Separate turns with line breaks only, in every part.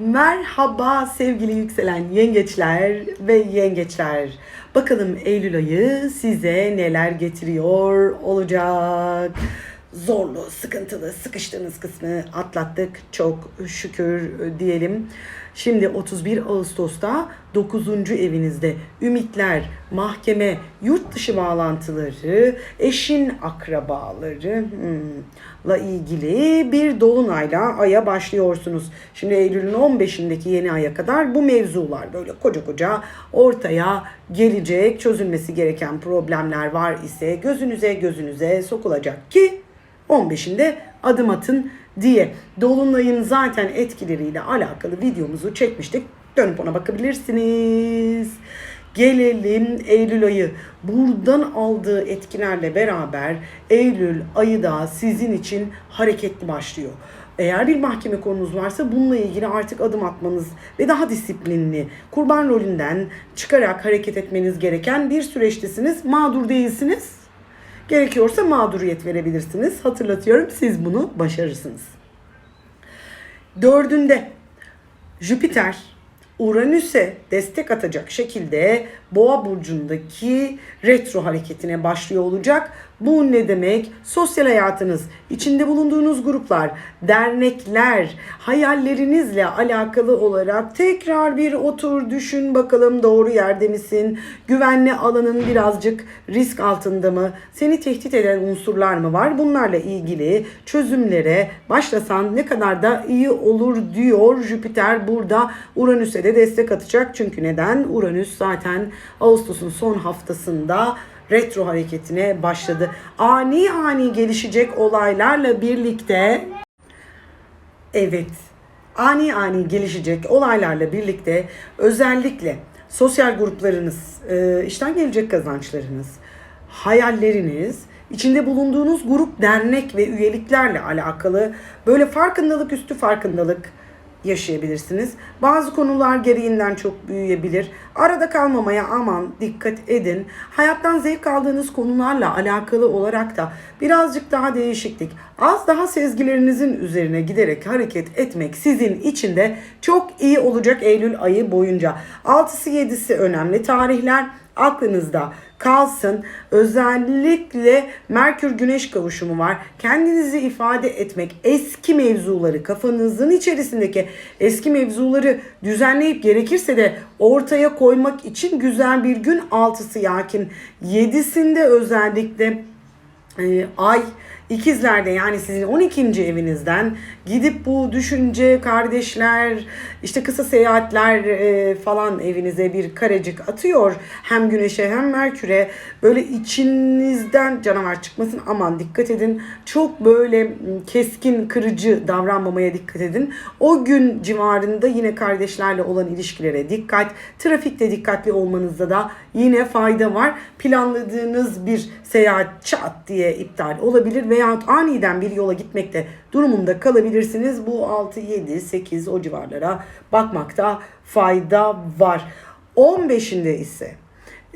Merhaba sevgili yükselen yengeçler ve yengeçler. Bakalım Eylül ayı size neler getiriyor olacak. Zorlu, sıkıntılı, sıkıştığınız kısmı atlattık. Çok şükür diyelim. Şimdi 31 Ağustos'ta 9. evinizde ümitler, mahkeme, yurt dışı bağlantıları, eşin akrabaları hmm, la ilgili bir dolunayla aya başlıyorsunuz. Şimdi Eylül'ün 15'indeki yeni aya kadar bu mevzular böyle koca koca ortaya gelecek. Çözülmesi gereken problemler var ise gözünüze gözünüze sokulacak ki 15'inde adım atın diye. Dolunay'ın zaten etkileriyle alakalı videomuzu çekmiştik. Dönüp ona bakabilirsiniz. Gelelim Eylül ayı. Buradan aldığı etkilerle beraber Eylül ayı da sizin için hareketli başlıyor. Eğer bir mahkeme konunuz varsa bununla ilgili artık adım atmanız ve daha disiplinli, kurban rolünden çıkarak hareket etmeniz gereken bir süreçtesiniz. Mağdur değilsiniz. Gerekiyorsa mağduriyet verebilirsiniz. Hatırlatıyorum siz bunu başarırsınız. Dördünde Jüpiter Uranüs'e destek atacak şekilde Boğa burcundaki retro hareketine başlıyor olacak. Bu ne demek? Sosyal hayatınız, içinde bulunduğunuz gruplar, dernekler, hayallerinizle alakalı olarak tekrar bir otur düşün bakalım doğru yerde misin? Güvenli alanın birazcık risk altında mı? Seni tehdit eden unsurlar mı var? Bunlarla ilgili çözümlere başlasan ne kadar da iyi olur diyor Jüpiter burada Uranüs'e de destek atacak. Çünkü neden? Uranüs zaten Ağustos'un son haftasında retro hareketine başladı. Ani ani gelişecek olaylarla birlikte evet ani ani gelişecek olaylarla birlikte özellikle sosyal gruplarınız, e, işten gelecek kazançlarınız, hayalleriniz, içinde bulunduğunuz grup, dernek ve üyeliklerle alakalı böyle farkındalık üstü farkındalık yaşayabilirsiniz. Bazı konular gereğinden çok büyüyebilir. Arada kalmamaya aman dikkat edin. Hayattan zevk aldığınız konularla alakalı olarak da birazcık daha değişiklik, az daha sezgilerinizin üzerine giderek hareket etmek sizin için de çok iyi olacak Eylül ayı boyunca. 6'sı 7'si önemli tarihler aklınızda kalsın. Özellikle Merkür Güneş kavuşumu var. Kendinizi ifade etmek, eski mevzuları, kafanızın içerisindeki eski mevzuları düzenleyip gerekirse de ortaya koymak için güzel bir gün altısı yakin. Yedisinde özellikle e, ay İkizlerde yani sizin 12. evinizden gidip bu düşünce, kardeşler, işte kısa seyahatler e, falan evinize bir karecik atıyor. Hem güneşe hem merküre böyle içinizden canavar çıkmasın aman dikkat edin. Çok böyle keskin, kırıcı davranmamaya dikkat edin. O gün civarında yine kardeşlerle olan ilişkilere dikkat. Trafikte dikkatli olmanızda da yine fayda var. Planladığınız bir seyahat çat diye iptal olabilir veya aniden bir yola gitmekte durumunda kalabilirsiniz. Bu 6, 7, 8 o civarlara bakmakta fayda var. 15'inde ise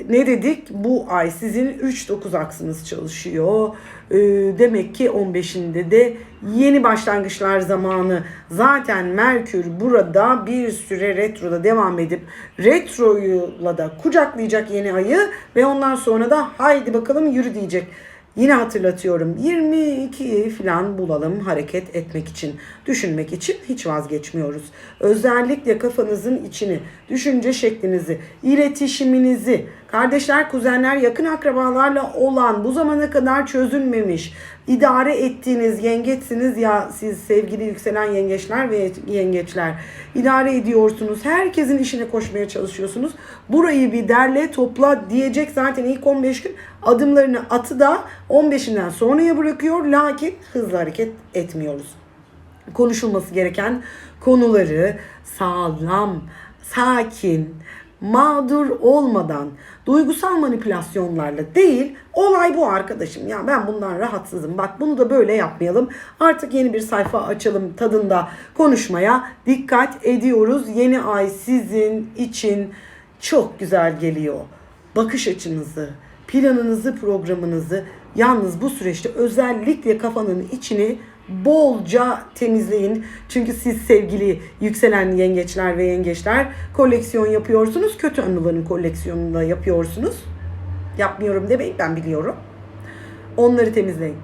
ne dedik? Bu ay sizin 3-9 aksınız çalışıyor. Ee, demek ki 15'inde de yeni başlangıçlar zamanı. Zaten Merkür burada bir süre retroda devam edip retroyla da kucaklayacak yeni ayı ve ondan sonra da haydi bakalım yürü diyecek. Yine hatırlatıyorum 22'yi falan bulalım hareket etmek için, düşünmek için hiç vazgeçmiyoruz. Özellikle kafanızın içini, düşünce şeklinizi, iletişiminizi, kardeşler, kuzenler, yakın akrabalarla olan bu zamana kadar çözülmemiş, idare ettiğiniz yengeçsiniz ya siz sevgili yükselen yengeçler ve yengeçler idare ediyorsunuz. Herkesin işine koşmaya çalışıyorsunuz. Burayı bir derle topla diyecek zaten ilk 15 gün adımlarını atı da 15'inden sonraya bırakıyor. Lakin hızlı hareket etmiyoruz. Konuşulması gereken konuları sağlam, sakin, mağdur olmadan duygusal manipülasyonlarla değil olay bu arkadaşım. Ya ben bundan rahatsızım. Bak bunu da böyle yapmayalım. Artık yeni bir sayfa açalım tadında konuşmaya dikkat ediyoruz. Yeni ay sizin için çok güzel geliyor. Bakış açınızı planınızı programınızı. Yalnız bu süreçte özellikle kafanın içini bolca temizleyin. Çünkü siz sevgili yükselen yengeçler ve yengeçler koleksiyon yapıyorsunuz. Kötü anıların koleksiyonunu da yapıyorsunuz. Yapmıyorum demeyin ben biliyorum. Onları temizleyin.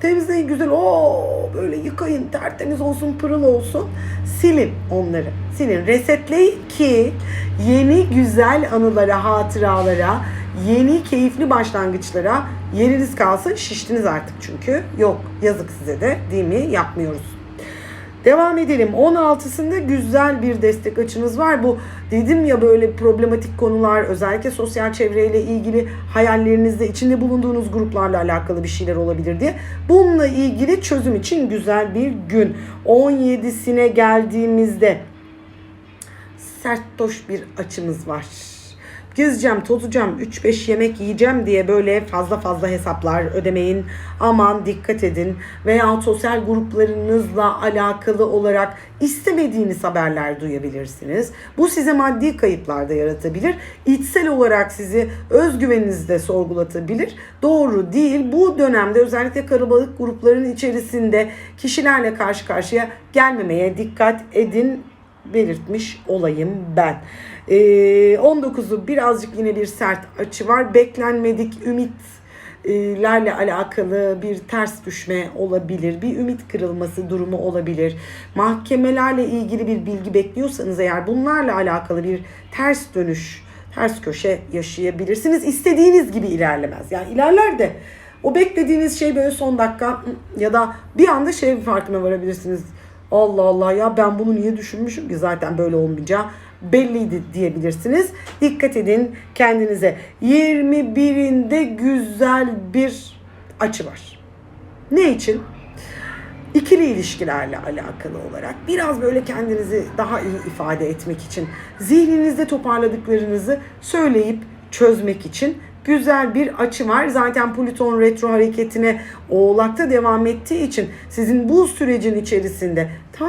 Temizleyin güzel. o böyle yıkayın tertemiz olsun pırıl olsun. Silin onları. Silin. Resetleyin ki yeni güzel anılara, hatıralara, yeni keyifli başlangıçlara yeriniz kalsın. Şiştiniz artık çünkü. Yok yazık size de değil mi? Yapmıyoruz. Devam edelim. 16'sında güzel bir destek açınız var. Bu dedim ya böyle problematik konular özellikle sosyal çevreyle ilgili hayallerinizde içinde bulunduğunuz gruplarla alakalı bir şeyler olabilir diye. Bununla ilgili çözüm için güzel bir gün. 17'sine geldiğimizde serttoş bir açımız var. Gezeceğim, tozacağım, 3-5 yemek yiyeceğim diye böyle fazla fazla hesaplar ödemeyin. Aman dikkat edin. Veya sosyal gruplarınızla alakalı olarak istemediğiniz haberler duyabilirsiniz. Bu size maddi kayıplar da yaratabilir. İçsel olarak sizi özgüveninizi de sorgulatabilir. Doğru değil. Bu dönemde özellikle kalabalık grupların içerisinde kişilerle karşı karşıya gelmemeye dikkat edin belirtmiş olayım ben. Ee, 19'u birazcık yine bir sert açı var. Beklenmedik ümitlerle alakalı bir ters düşme olabilir. Bir ümit kırılması durumu olabilir. Mahkemelerle ilgili bir bilgi bekliyorsanız eğer bunlarla alakalı bir ters dönüş, ters köşe yaşayabilirsiniz. İstediğiniz gibi ilerlemez. Yani ilerler de o beklediğiniz şey böyle son dakika ya da bir anda şey farkına varabilirsiniz. Allah Allah ya ben bunu niye düşünmüşüm ki zaten böyle olmayacağı belliydi diyebilirsiniz. Dikkat edin kendinize. 21'inde güzel bir açı var. Ne için? İkili ilişkilerle alakalı olarak biraz böyle kendinizi daha iyi ifade etmek için zihninizde toparladıklarınızı söyleyip çözmek için güzel bir açı var. Zaten Plüton retro hareketine Oğlak'ta devam ettiği için sizin bu sürecin içerisinde ta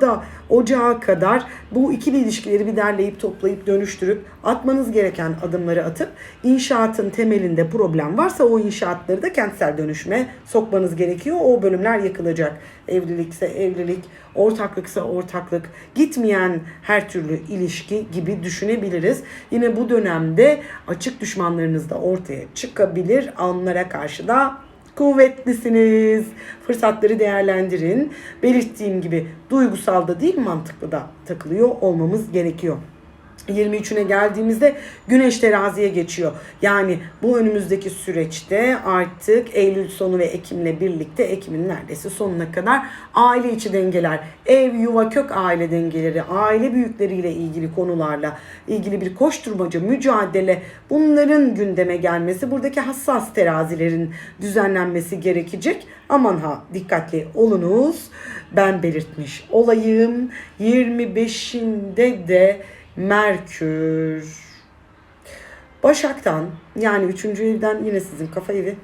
da ocağa kadar bu ikili ilişkileri bir derleyip toplayıp dönüştürüp atmanız gereken adımları atıp inşaatın temelinde problem varsa o inşaatları da kentsel dönüşüme sokmanız gerekiyor. O bölümler yakılacak. Evlilikse evlilik, ortaklıksa ortaklık, gitmeyen her türlü ilişki gibi düşünebiliriz. Yine bu dönemde açık düşmanlarınız da ortaya çıkabilir. Anlara karşı da kuvvetlisiniz. Fırsatları değerlendirin. Belirttiğim gibi duygusal da değil mantıklı da takılıyor olmamız gerekiyor. 23'üne geldiğimizde Güneş teraziye geçiyor. Yani bu önümüzdeki süreçte artık Eylül sonu ve Ekim'le birlikte Ekim'in neredeyse sonuna kadar aile içi dengeler, ev, yuva, kök aile dengeleri, aile büyükleriyle ilgili konularla ilgili bir koşturmaca, mücadele bunların gündeme gelmesi, buradaki hassas terazilerin düzenlenmesi gerekecek. Aman ha dikkatli olunuz. Ben belirtmiş olayım. 25'inde de Merkür. Başak'tan yani 3. evden yine sizin kafa evi.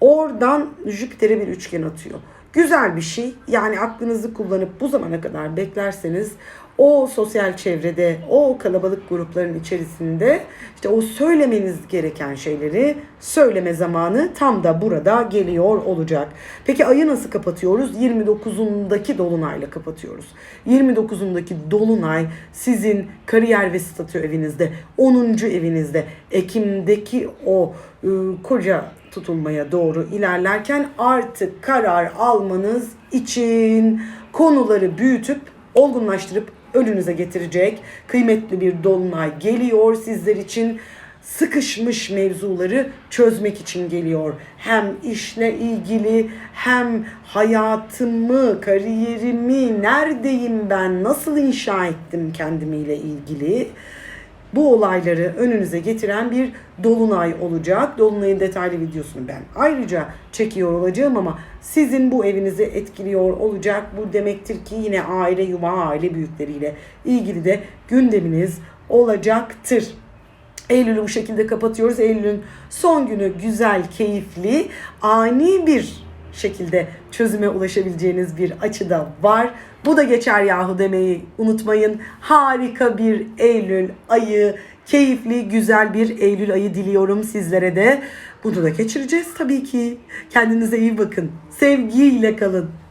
Oradan Jüpiter'e bir üçgen atıyor. Güzel bir şey. Yani aklınızı kullanıp bu zamana kadar beklerseniz o sosyal çevrede, o kalabalık grupların içerisinde işte o söylemeniz gereken şeyleri söyleme zamanı tam da burada geliyor olacak. Peki ayı nasıl kapatıyoruz? 29'undaki dolunayla kapatıyoruz. 29'undaki dolunay sizin kariyer ve statü evinizde, 10. evinizde, Ekim'deki o ıı, koca tutulmaya doğru ilerlerken artık karar almanız için konuları büyütüp olgunlaştırıp önünüze getirecek kıymetli bir dolunay geliyor sizler için sıkışmış mevzuları çözmek için geliyor. Hem işle ilgili hem hayatımı, kariyerimi, neredeyim ben, nasıl inşa ettim kendimiyle ilgili bu olayları önünüze getiren bir dolunay olacak. Dolunayın detaylı videosunu ben ayrıca çekiyor olacağım ama sizin bu evinizi etkiliyor olacak. Bu demektir ki yine aile, yuva, aile büyükleriyle ilgili de gündeminiz olacaktır. Eylül'ü bu şekilde kapatıyoruz. Eylül'ün son günü güzel, keyifli, ani bir şekilde çözüme ulaşabileceğiniz bir açıda var. Bu da geçer yahu demeyi unutmayın. Harika bir Eylül ayı keyifli, güzel bir Eylül ayı diliyorum sizlere de. Bunu da geçireceğiz tabii ki. Kendinize iyi bakın. Sevgiyle kalın.